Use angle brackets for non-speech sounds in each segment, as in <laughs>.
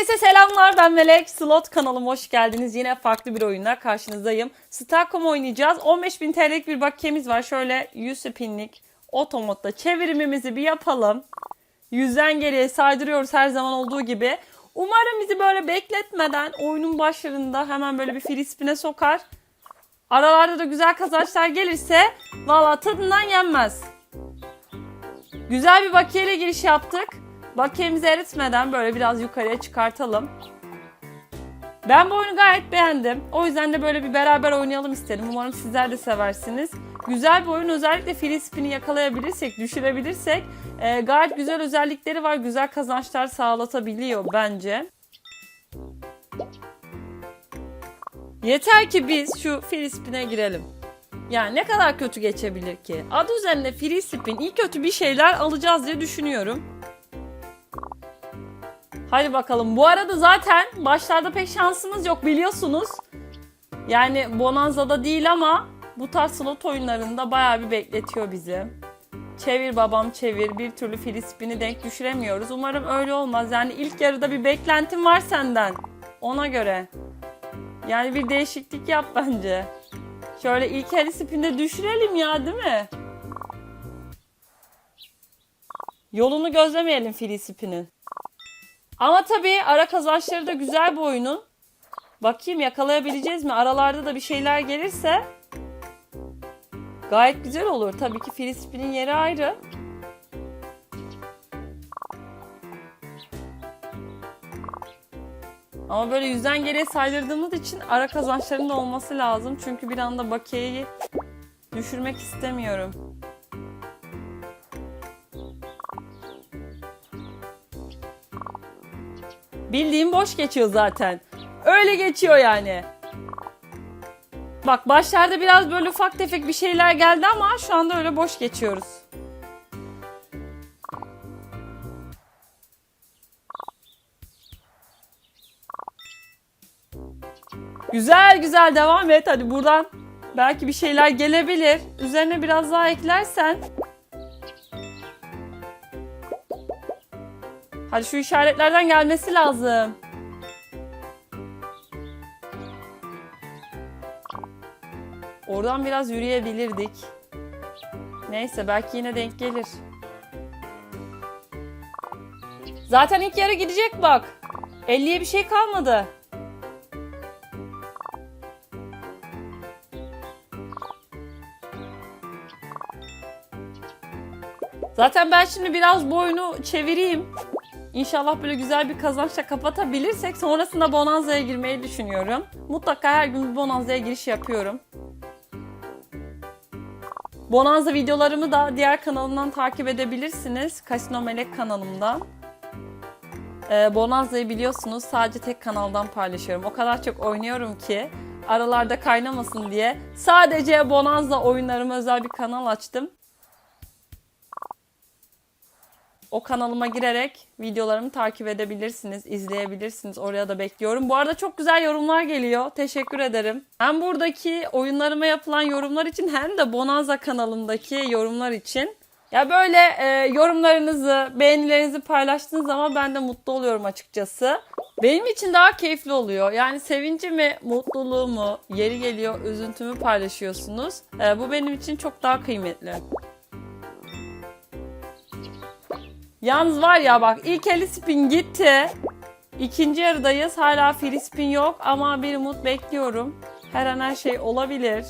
Herkese selamlar ben Melek. Slot kanalıma hoş geldiniz. Yine farklı bir oyunla karşınızdayım. Starcom oynayacağız. 15.000 TL'lik bir bakiyemiz var. Şöyle 100 spinlik otomatta çevirimimizi bir yapalım. Yüzden geriye saydırıyoruz her zaman olduğu gibi. Umarım bizi böyle bekletmeden oyunun başlarında hemen böyle bir free spin'e sokar. Aralarda da güzel kazançlar gelirse valla tadından yenmez. Güzel bir bakiyeyle giriş yaptık. Bakiyemizi eritmeden böyle biraz yukarıya çıkartalım. Ben bu oyunu gayet beğendim. O yüzden de böyle bir beraber oynayalım istedim. Umarım sizler de seversiniz. Güzel bir oyun. Özellikle free spin'i yakalayabilirsek, düşürebilirsek e, gayet güzel özellikleri var. Güzel kazançlar sağlatabiliyor bence. Yeter ki biz şu free spin'e girelim. Yani ne kadar kötü geçebilir ki? Adı üzerinde free spin. İyi kötü bir şeyler alacağız diye düşünüyorum. Hadi bakalım. Bu arada zaten başlarda pek şansımız yok biliyorsunuz. Yani Bonanza'da değil ama bu tarz slot oyunlarında bayağı bir bekletiyor bizi. Çevir babam çevir. Bir türlü Filispin'i denk düşüremiyoruz. Umarım öyle olmaz. Yani ilk yarıda bir beklentim var senden. Ona göre. Yani bir değişiklik yap bence. Şöyle ilk el spinde düşürelim ya değil mi? Yolunu gözlemeyelim Filispin'in. Ama tabii ara kazançları da güzel bu oyunun. Bakayım yakalayabileceğiz mi? Aralarda da bir şeyler gelirse gayet güzel olur. Tabii ki Filispin'in yeri ayrı. Ama böyle yüzden geriye saydırdığımız için ara kazançların da olması lazım. Çünkü bir anda bakiyeyi düşürmek istemiyorum. Bildiğim boş geçiyor zaten. Öyle geçiyor yani. Bak başlarda biraz böyle ufak tefek bir şeyler geldi ama şu anda öyle boş geçiyoruz. Güzel güzel devam et hadi buradan. Belki bir şeyler gelebilir. Üzerine biraz daha eklersen. Hadi şu işaretlerden gelmesi lazım. Oradan biraz yürüyebilirdik. Neyse belki yine denk gelir. Zaten ilk yarı gidecek bak. 50'ye bir şey kalmadı. Zaten ben şimdi biraz bu oyunu çevireyim. İnşallah böyle güzel bir kazançla kapatabilirsek sonrasında Bonanza'ya girmeyi düşünüyorum. Mutlaka her gün Bonanza'ya giriş yapıyorum. Bonanza videolarımı da diğer kanalımdan takip edebilirsiniz. Casino Melek kanalımdan. Ee, Bonanza'yı biliyorsunuz sadece tek kanaldan paylaşıyorum. O kadar çok oynuyorum ki aralarda kaynamasın diye sadece Bonanza oyunlarıma özel bir kanal açtım. O kanalıma girerek videolarımı takip edebilirsiniz, izleyebilirsiniz. Oraya da bekliyorum. Bu arada çok güzel yorumlar geliyor. Teşekkür ederim. Hem buradaki oyunlarıma yapılan yorumlar için hem de Bonanza kanalımdaki yorumlar için. Ya böyle e, yorumlarınızı, beğenilerinizi paylaştığınız zaman ben de mutlu oluyorum açıkçası. Benim için daha keyifli oluyor. Yani sevincimi, mutluluğumu, yeri geliyor üzüntümü paylaşıyorsunuz. E, bu benim için çok daha kıymetli. Yalnız var ya bak ilk 50 spin gitti. İkinci yarıdayız. Hala free spin yok ama bir umut bekliyorum. Her an her şey olabilir.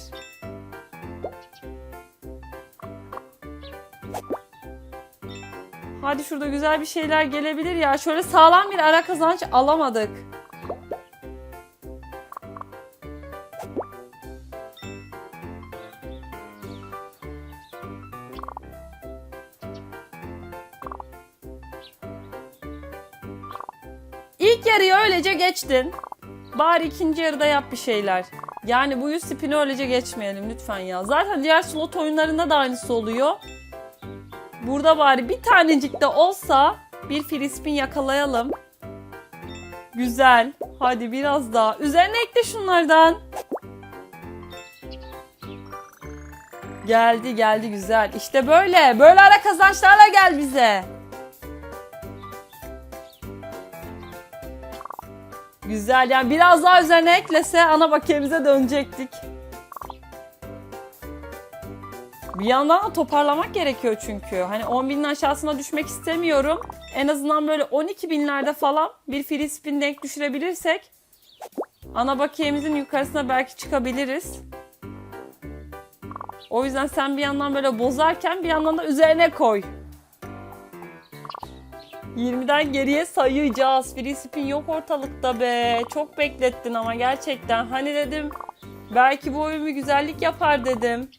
Hadi şurada güzel bir şeyler gelebilir ya. Şöyle sağlam bir ara kazanç alamadık. Yarıyı öylece geçtin. Bari ikinci yarıda yap bir şeyler. Yani bu 100 spini öylece geçmeyelim lütfen ya. Zaten diğer slot oyunlarında da aynısı oluyor. Burada bari bir tanecik de olsa bir free spin yakalayalım. Güzel. Hadi biraz daha. Üzerine ekle şunlardan. Geldi geldi güzel. İşte böyle. Böyle ara kazançlarla gel bize. Güzel yani biraz daha üzerine eklese ana bakiyemize dönecektik. Bir yandan da toparlamak gerekiyor çünkü. Hani 10 binin aşağısına düşmek istemiyorum. En azından böyle 12 binlerde falan bir free spin denk düşürebilirsek ana bakiyemizin yukarısına belki çıkabiliriz. O yüzden sen bir yandan böyle bozarken bir yandan da üzerine koy. 20'den geriye sayacağız. Free spin yok ortalıkta be. Çok beklettin ama gerçekten. Hani dedim belki bu oyun bir güzellik yapar dedim.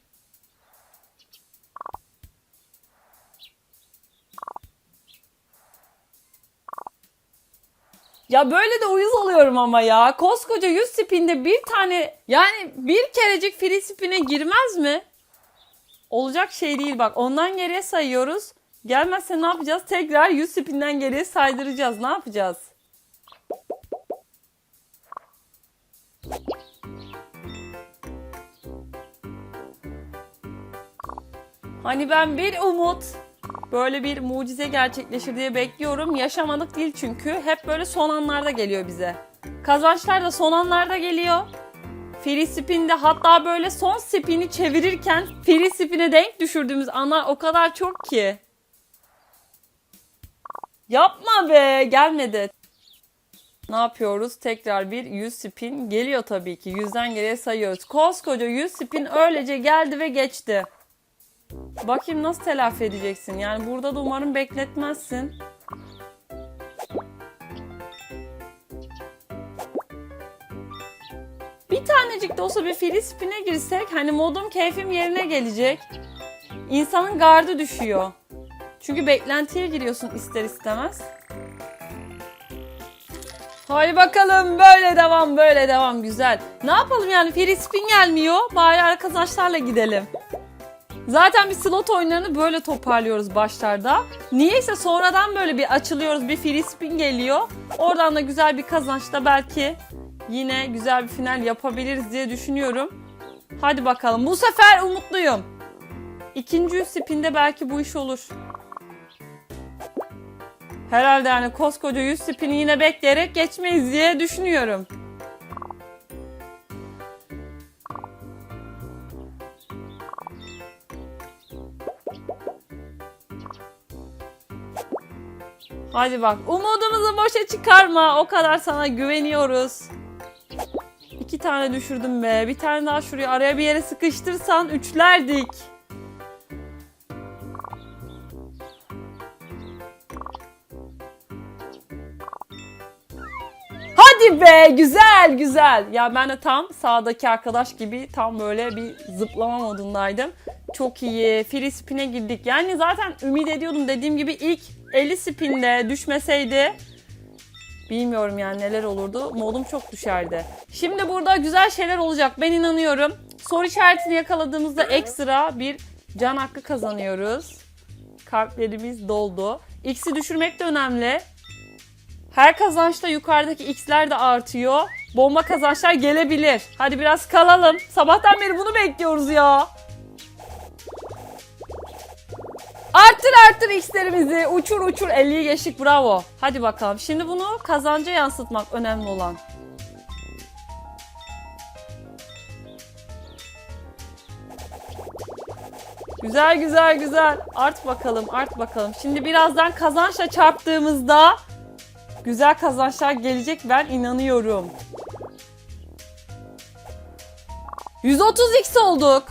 Ya böyle de uyuz oluyorum ama ya. Koskoca 100 spinde bir tane yani bir kerecik free spin'e girmez mi? Olacak şey değil bak. Ondan geriye sayıyoruz. Gelmezse ne yapacağız? Tekrar 100 spinden geriye saydıracağız. Ne yapacağız? Hani ben bir umut böyle bir mucize gerçekleşir diye bekliyorum. Yaşamadık değil çünkü. Hep böyle son anlarda geliyor bize. Kazançlar da son anlarda geliyor. Free spin'de hatta böyle son spin'i çevirirken free spin'e denk düşürdüğümüz anlar o kadar çok ki. Yapma be gelmedi. Ne yapıyoruz? Tekrar bir 100 spin geliyor tabii ki. 100'den geriye sayıyoruz. Koskoca 100 spin öylece geldi ve geçti. Bakayım nasıl telafi edeceksin? Yani burada da umarım bekletmezsin. Bir tanecik de olsa bir free spin'e girsek hani modum keyfim yerine gelecek. İnsanın gardı düşüyor. Çünkü beklentiye giriyorsun ister istemez. Hadi bakalım böyle devam böyle devam güzel. Ne yapalım yani free spin gelmiyor. Bari arkadaşlarla gidelim. Zaten bir slot oyunlarını böyle toparlıyoruz başlarda. Niyeyse sonradan böyle bir açılıyoruz bir free spin geliyor. Oradan da güzel bir kazançta belki yine güzel bir final yapabiliriz diye düşünüyorum. Hadi bakalım bu sefer umutluyum. İkinci spinde belki bu iş olur. Herhalde yani koskoca 100 spini yine bekleyerek geçmeyiz diye düşünüyorum. Hadi bak umudumuzu boşa çıkarma. O kadar sana güveniyoruz. İki tane düşürdüm be. Bir tane daha şuraya araya bir yere sıkıştırsan üçlerdik. Be güzel güzel. Ya ben de tam sağdaki arkadaş gibi tam böyle bir zıplama modundaydım. Çok iyi. Free spin'e girdik. Yani zaten ümit ediyordum dediğim gibi ilk 50 spinde düşmeseydi bilmiyorum yani neler olurdu. Modum çok düşerdi. Şimdi burada güzel şeyler olacak. Ben inanıyorum. Soru işaretini yakaladığımızda ekstra bir can hakkı kazanıyoruz. Kalplerimiz doldu. X'i düşürmek de önemli. Her kazançta yukarıdaki x'ler de artıyor. Bomba kazançlar gelebilir. Hadi biraz kalalım. Sabahtan beri bunu bekliyoruz ya. Arttır arttır x'lerimizi. Uçur uçur 50'yi geçtik bravo. Hadi bakalım. Şimdi bunu kazanca yansıtmak önemli olan. Güzel güzel güzel. Art bakalım art bakalım. Şimdi birazdan kazançla çarptığımızda güzel kazançlar gelecek ben inanıyorum. 130x olduk.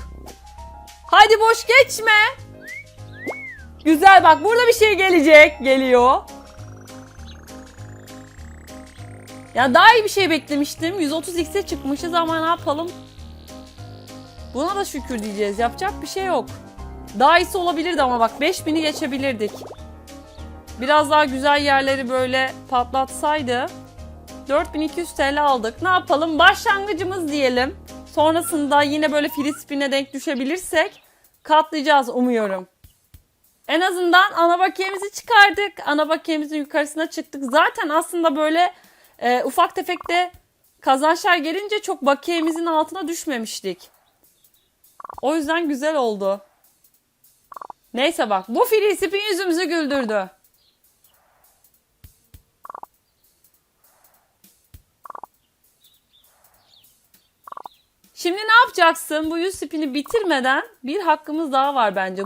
Hadi boş geçme. Güzel bak burada bir şey gelecek. Geliyor. Ya daha iyi bir şey beklemiştim. 130x'e çıkmışız ama ne yapalım? Buna da şükür diyeceğiz. Yapacak bir şey yok. Daha iyisi olabilirdi ama bak 5000'i geçebilirdik. Biraz daha güzel yerleri böyle patlatsaydı 4200 TL aldık. Ne yapalım? Başlangıcımız diyelim. Sonrasında yine böyle free spin'e denk düşebilirsek katlayacağız umuyorum. En azından ana bakiyemizi çıkardık. Ana bakiyemizin yukarısına çıktık. Zaten aslında böyle e, ufak tefek de kazançlar gelince çok bakiyemizin altına düşmemiştik. O yüzden güzel oldu. Neyse bak bu free spin yüzümüzü güldürdü. Şimdi ne yapacaksın? Bu 100 spini bitirmeden bir hakkımız daha var bence.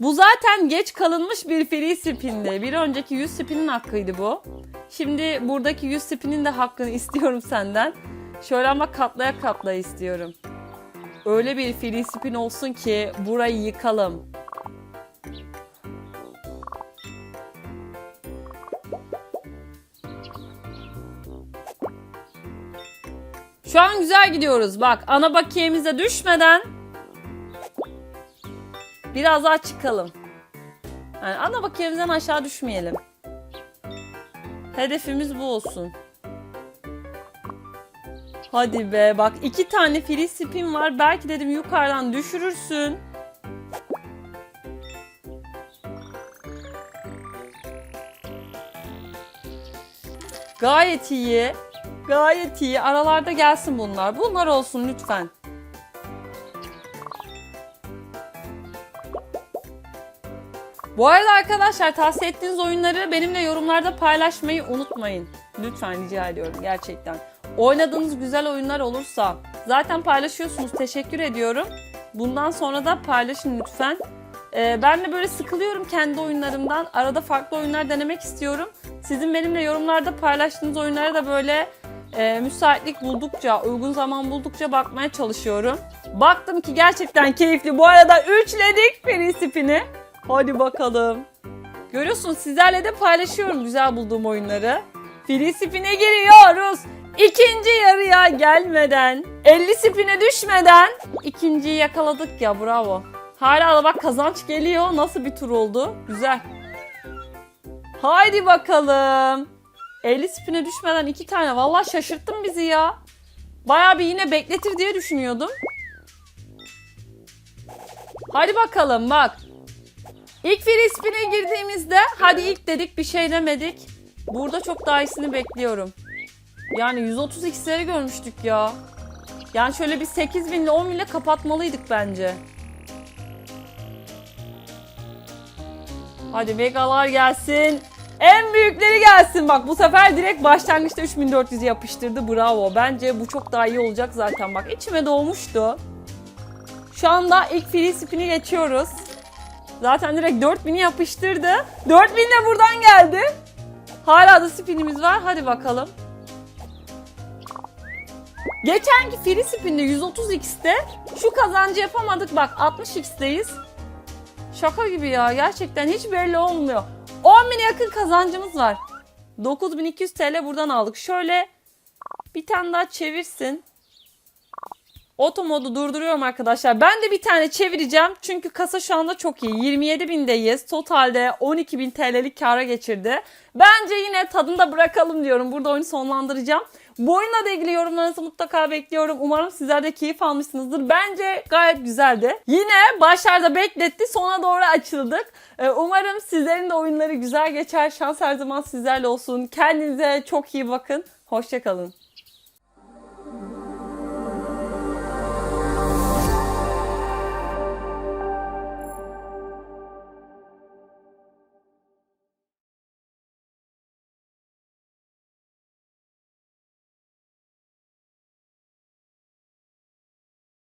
Bu zaten geç kalınmış bir free spindi. Bir önceki 100 spinin hakkıydı bu. Şimdi buradaki 100 spinin de hakkını <laughs> istiyorum senden. Şöyle ama katlaya katlaya istiyorum. Öyle bir free spin olsun ki burayı yıkalım. Şu an güzel gidiyoruz. Bak ana bakiyemize düşmeden biraz daha çıkalım. Yani ana bakiyemizden aşağı düşmeyelim. Hedefimiz bu olsun. Hadi be bak iki tane free spin var. Belki dedim yukarıdan düşürürsün. Gayet iyi. Gayet iyi. Aralarda gelsin bunlar. Bunlar olsun lütfen. Bu arada arkadaşlar tavsiye ettiğiniz oyunları benimle yorumlarda paylaşmayı unutmayın. Lütfen rica ediyorum gerçekten. Oynadığınız güzel oyunlar olursa zaten paylaşıyorsunuz. Teşekkür ediyorum. Bundan sonra da paylaşın lütfen. Ee, ben de böyle sıkılıyorum kendi oyunlarımdan. Arada farklı oyunlar denemek istiyorum. Sizin benimle yorumlarda paylaştığınız oyunlara da böyle e, müsaitlik buldukça, uygun zaman buldukça bakmaya çalışıyorum. Baktım ki gerçekten keyifli. Bu arada üçledik free spin'i. Hadi bakalım. Görüyorsunuz sizlerle de paylaşıyorum güzel bulduğum oyunları. Free spin'e giriyoruz. İkinci yarıya gelmeden, 50 spin'e düşmeden ikinciyi yakaladık ya bravo. Hala da bak kazanç geliyor. Nasıl bir tur oldu? Güzel. Haydi bakalım. 50 spin'e düşmeden iki tane. Vallahi şaşırttın bizi ya. Bayağı bir yine bekletir diye düşünüyordum. Hadi bakalım bak. İlk free spin'e girdiğimizde hadi ilk dedik bir şey demedik. Burada çok daha iyisini bekliyorum. Yani 130 x'leri görmüştük ya. Yani şöyle bir 8 bin ile 10 bin ile kapatmalıydık bence. Hadi megalar gelsin. En büyükleri gelsin. Bak bu sefer direkt başlangıçta 3400 yapıştırdı. Bravo. Bence bu çok daha iyi olacak zaten. Bak içime doğmuştu. Şu anda ilk free spin'i geçiyoruz. Zaten direkt 4000'i yapıştırdı. 4000 de buradan geldi. Hala da spinimiz var. Hadi bakalım. Geçenki free spin'de 130x'te şu kazancı yapamadık. Bak 60x'teyiz. Şaka gibi ya. Gerçekten hiç belli olmuyor. 10 bine yakın kazancımız var. 9200 TL buradan aldık. Şöyle bir tane daha çevirsin. Oto modu durduruyorum arkadaşlar. Ben de bir tane çevireceğim. Çünkü kasa şu anda çok iyi. 27 bindeyiz. Totalde 12 bin TL'lik kara geçirdi. Bence yine tadında bırakalım diyorum. Burada oyunu sonlandıracağım. Bu oyunla ilgili yorumlarınızı mutlaka bekliyorum. Umarım sizler de keyif almışsınızdır. Bence gayet güzeldi. Yine başlarda bekletti. Sona doğru açıldık. Ee, Umarım sizlerin de oyunları güzel geçer. Şans her zaman sizlerle olsun. Kendinize çok iyi bakın. Hoşçakalın.